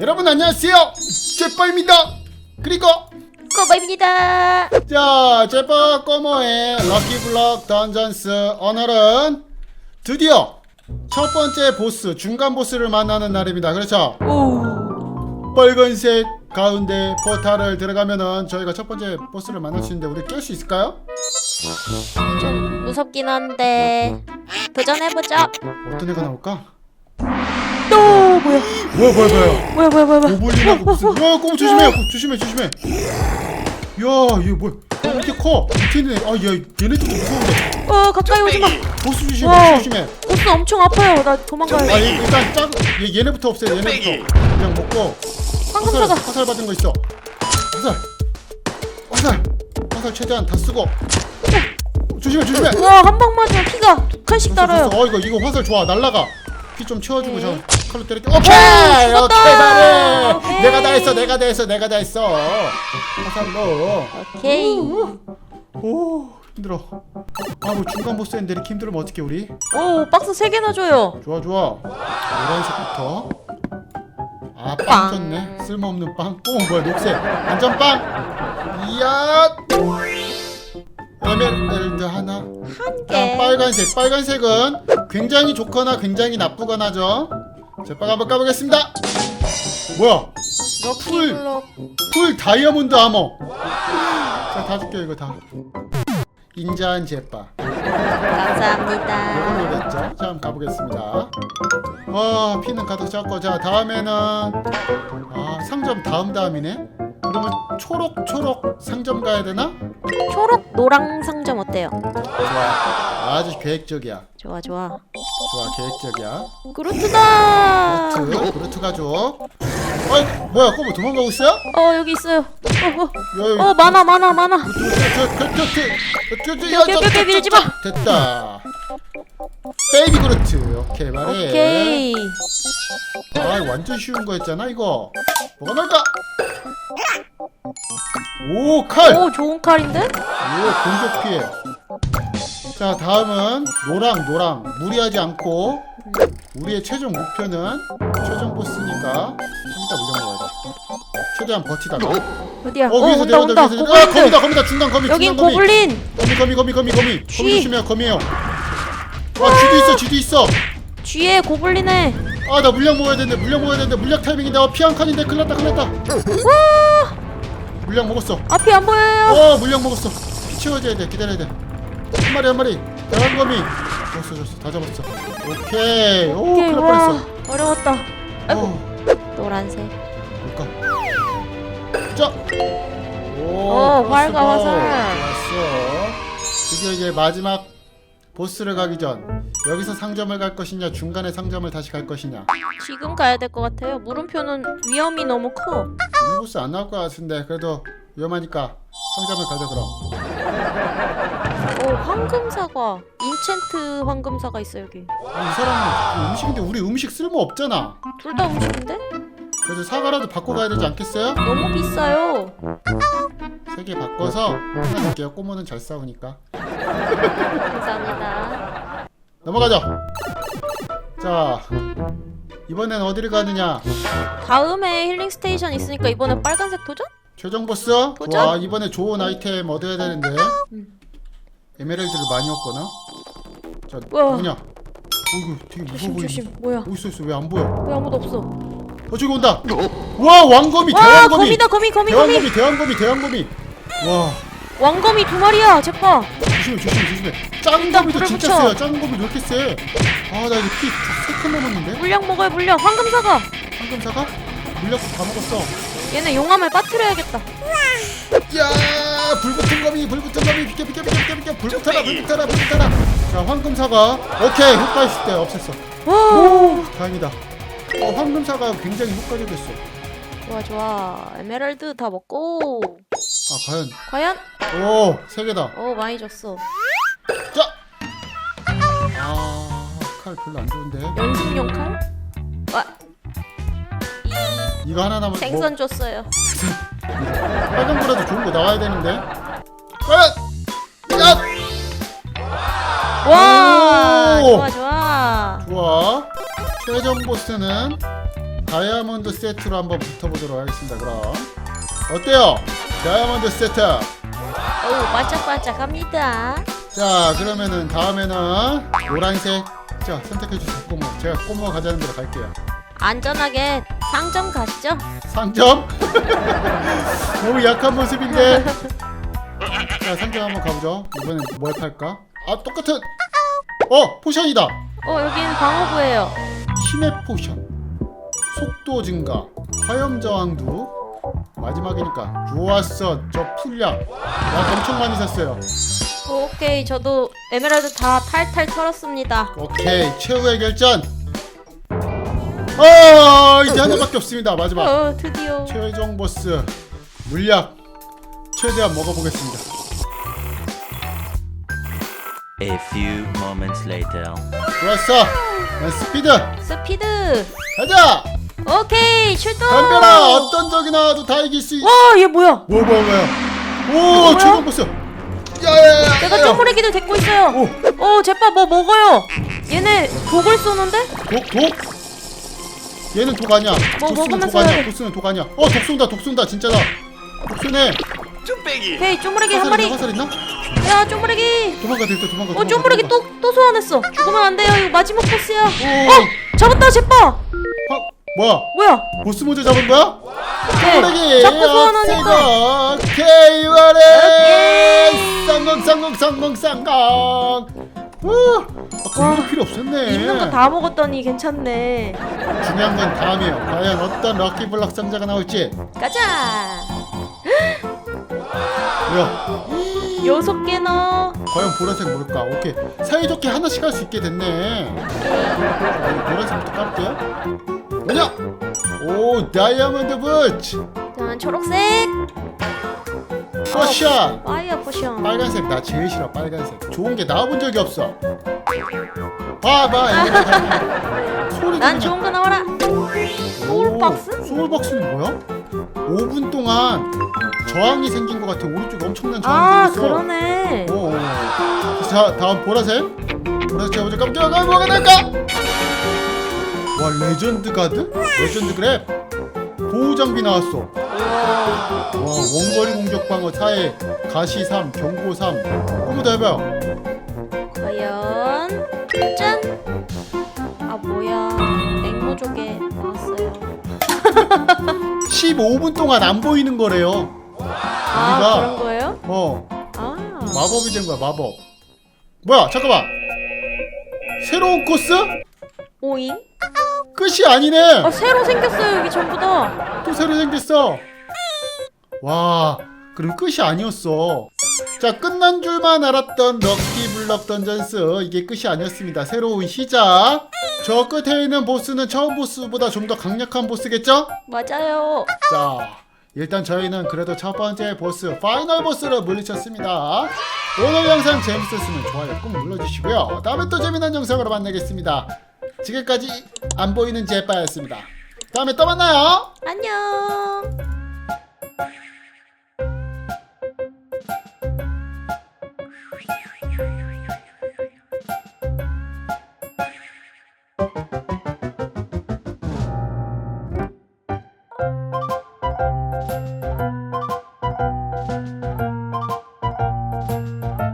여러분 안녕하세요 제빠입니다 그리고 꼬마입니다. 자 제빠 꼬모의 럭키블럭 던전스 오늘은 드디어 첫 번째 보스 중간 보스를 만나는 날입니다 그렇죠 오. 빨간색 가운데 포탈을 들어가면은 저희가 첫 번째 보스를 만날 수 있는데 우리 깰 수 있을까요? 좀 무섭긴 한데 도전해보죠. 어떤 애가 나올까? 또 뭐야? 뭐야 뭐야 뭐야? 뭐야 뭐야 뭐야 뭐야? 고블린하고 무슨 야? 꼬모 조심해 조심해 조심해. 야 이거 뭐야? 어, 이렇게 커? 밑에 있는 애아야 얘네들도 무서운데. 어 가까이 오지 마. 보스 조심해 와. 보스 조심해. 보스 엄청 아파요. 나 도망가야 아 돼. 얘, 일단 작 얘, 얘네부터 없애 얘네부터. 그냥 먹고. 화살 황금사가. 화살 받은 거 있어. 화살. 화살. 화살 최대한 다 쓰고. 조심해 조심해. 와한 방 맞으면 피가 두 칸씩 달아요. 어. 이거 이거 화살 좋아. 날라가. 피 좀 채워주고 저 네. 칼로 때릴게 오케이! 죽었다. 오케이 말해! 오케이. 내가 다 했어 내가 다 했어 내가 다 했어. 화살로. 오케이. 오 힘들어. 아 뭐 중간 보스인데 이렇게 힘들면 어떡해 우리? 오 박스 세 개나 줘요. 좋아 좋아. 노란색부터. 아 빵 빵. 줬네. 쓸모없는 빵. 오, 뭐야 녹색. 안전빵. 이야. 에메랄드 하나. 한 개. 빨간색 빨간색은 굉장히 좋거나 굉장히 나쁘거나죠 제빵 한번 까보겠습니다. 뭐야? 럭키블럭. 풀 다이아몬드 아머. 자 다 줄게요 이거 다. 인자한 제빵 감사합니다. 이걸로 냈죠 자 한번 가보겠습니다. 아 피는 가득 찼고. 자 다음에는 아 상점 다음 다음이네 그러면 초록 초록 상점 가야 되나? 초록 노랑 상점 어때요? 좋아 아주 계획적이야 좋아 좋아. 좋아 계획적이야 그루트다. 그루트 그루트 가족 어이 뭐야 꼬부 도망가고 있어요? 어 여기 있어요. 어, 야, 어, 어 많아 많아 많아. 뼈뼈뼈 밀지 마. 됐다 베이비 그루트 오케이 말해 오케이. 아 완전 쉬운 거였잖아 이거 뭐가 나올까 오 칼 오 오 좋은 칼인데? 공격 피해 자 다음은 노랑 노랑 무리하지 않고 우리의 최종 목표는 최종 보스니까 좀 이따 물려 먹어야 돼 최대한 버티다가 어디야? 어 어, 위에서 온다 온다. 내려온다 위에서 내려- 아 고블린들. 거미다 거미다 중간 거미 여긴 중간 거미 고블린. 거미 거미 거미 거미 거미 쥐. 거미 조심해요 거미에요 아 쥐도 있어 쥐도 있어 뒤에 고블린에. 아 나 물약 먹어야 되는데 물약 먹어야 되는데 물약 타이밍인데. 어, 피한 칸인데. 큰일 났다 큰일 났다. 와! 물약 먹었어. 앞이 안 보여요. 어 물약 먹었어. 피 채워줘야 돼. 기다려야 돼한 마리 한 마리. 대왕거미. 줬어 줬어. 다 잡았어. 오케이. 오 큰일 날 와 뻔했어. 어려웠다. 아이고. 어, 노란색. 뭘까? 자. 오, 어, 활과. 화살. 좋았어. 드디어 이제 마지막 보스를 가기 전 여기서 상점을 갈 것이냐 중간에 상점을 다시 갈 것이냐 지금 가야 될 것 같아요. 물음표는 위험이 너무 커. 이 보스 안 나올 것 같은데 그래도 위험하니까 상점을 가자 그럼 오 황금 사과. 인챈트 황금 사과 있어 여기. 아니, 이 사람은 음식인데 우리 음식 쓸모 없잖아 둘 다 음식인데? 그래서 사과라도 바꿔 가야 되지 않겠어요? 너무 비싸요. 세 개 바꿔서 하나 줄게요 꼬모는 잘 싸우니까 감사합니다. 넘어가죠 자 이번엔 어디를 가느냐 다음에 힐링 스테이션 있으니까 이번엔 빨간색 도전? 최종 보스 도전? 좋아 이번에 좋은 아이템 얻어야 되는데 음. 에메랄드를 많이 얻거나 자 우와. 누구냐 어 이거 되게 무서워 조심 보이는데 조심. 뭐야? 어디 있어 있어 왜 안 보여 왜 아무도 없어? 어 저기 온다 와 왕거미 와 대왕거미 거미다 거미 거미 거미. 대왕거미 대왕거미 대왕거미 와 왕거미 두 마리야. 제거. 조심해 조심해 조심해. 짱거미도 불을 진짜 붙여. 세요 왜 이렇게 세 아나 이거 피세칸 넘었는데? 물량 먹어요 물량. 황금 사과. 황금사가 물약 다 먹었어. 얘네 용암을 빠뜨려야겠다. 야 불붙은 거미 불붙은 거미. 비켜 비켜 비켜 비켜 비켜. 불 붙어라 불 붙어라 불 붙어라. 자 황금사과. 오케이 효과 있을 때 없앴어. 와. 다행이다. 어 황금사과 굉장히 효과적이었어 좋아 좋아. 에메랄드 다 먹고. 아 과연 과연? 오세 개다 어 많이 줬어. 자 아칼 별로 안 좋은데 연습용 칼? 와 이거 하나 남았 생선 줬어요. 빨간 거라도 좋은 거 나와야 되는데 과연 야 와 오! 좋아 좋아. 좋아 최종 보스는 다이아몬드 세트로 한번 붙어보도록 하겠습니다. 그럼 어때요? 다이아몬드 세트. 어우 반짝반짝합니다. 자 그러면은 다음에는 노란색. 자 선택해 주세요. 꼬모. 제가 꼬모 가자는 데로 갈게요. 안전하게 상점 가시죠. 상점? 너무 약한 모습인데. 자 상점 한번 가보죠. 이번엔 뭘 팔까? 아 똑같은. 어 포션이다. 어 여기는 방어구예요. 힘의 포션, 속도 증가, 화염 저항도 마지막이니까 좋았어. 저 풀약 나 엄청 많이 샀어요. 오케이 저도 에메랄드 다 탈탈 털었습니다. 오케이 최후의 결전. 아 이제 하나밖에 없습니다. 마지막 어 드디어. 최종 보스 물약 최대한 먹어보겠습니다. A few moments later. 좋았어. 난 스피드 스피드. 가자. 오케이 출동. 덤벼라 어떤 적이 나와도 다 이길 수 있. 와얘 뭐야? 뭐야 뭐야 뭐야. 오 뭐야? 최종 보스. 야야야. 내가 쪼무레 기도 데리고 있어요. 오. 어 제빠 뭐 먹어요? 얘네 독을 쏘는데? 독? 독? 얘는 독 아니야. 뭐 먹으면서 독 아니야. 해야 돼. 보스는 독 아니야. 어, 독 쏜다. 독 쏜다. 진짜다. 독 쏘네. 오케이 쪼무레기 한 화살 마리. 있나? 화살 있나? 야 쪼무레기. 도망가 됐다. 도망가. 어 도망가, 쪼무레기 도망가. 또또 소환했어. 죽으면 안 돼요. 이거 마지막 보스야. 오. 어 잡았다 제빠. 어, 뭐야? 뭐야? 보스 모자 잡은 거야? 네. 자꾸 소환하니까. 오케이. 쌍공 쌍공 쌍공 쌍공. 우. 아, 그거 필요 없었네. 있는 거 다 먹었더니 괜찮네. 중요한 건 다음이에요. 과연 어떤 럭키 블럭 상자가 나올지. 가자. 뭐야? 여섯 개나. 과연 보라색 뭘까? 오케이 사이좋게 하나씩 할 수 있게 됐네 자, 노란색부터 깔게요 뭐냐? 오 다이아몬드 부츠 자 초록색. 포션 파이어 포션. 빨간색 나 제일 싫어 빨간색 좋은 게 나와본 적이 없어 봐봐 소리 난 좋은 거 나와라. 소울박스? 소울박스는 뭐야? 5분 동안 저항이 생긴 것 같아 오른쪽에 엄청난 저항이 아 생겼어 그러네. 오, 오. 자 다음 보라색 보라색 제가 먼저 깜짝이야 뭐가 날까 와 레전드 가드 레전드 그랩 보호 장비 나왔어 와 원거리 공격 방어 4에 가시 3 경고 3 한번 더 해봐요 과연 짠. 아 뭐야? 앵무족에 나왔어요. 15분 동안 안 보이는 거래요 아 우리가- 그런 거예요? 어 아. 마법이 된 거야 마법 뭐야 잠깐만 새로운 코스? 오잉? 끝이 아니네 아 새로 생겼어요 여기 전부 다. 또 새로 생겼어. 와, 그럼 끝이 아니었어. 자, 끝난 줄만 알았던 럭키 블럭 던전스 이게 끝이 아니었습니다. 새로운 시작. 저 끝에 있는 보스는 처음 보스보다 좀 더 강력한 보스겠죠? 맞아요. 자, 일단 저희는 그래도 첫 번째 보스 파이널 보스를 물리쳤습니다. 오늘 영상 재밌었으면 좋아요 꼭 눌러주시고요. 다음에 또 재미난 영상으로 만나겠습니다. 지금까지 안 보이는 제빠였습니다. 다음에 또 만나요. 안녕.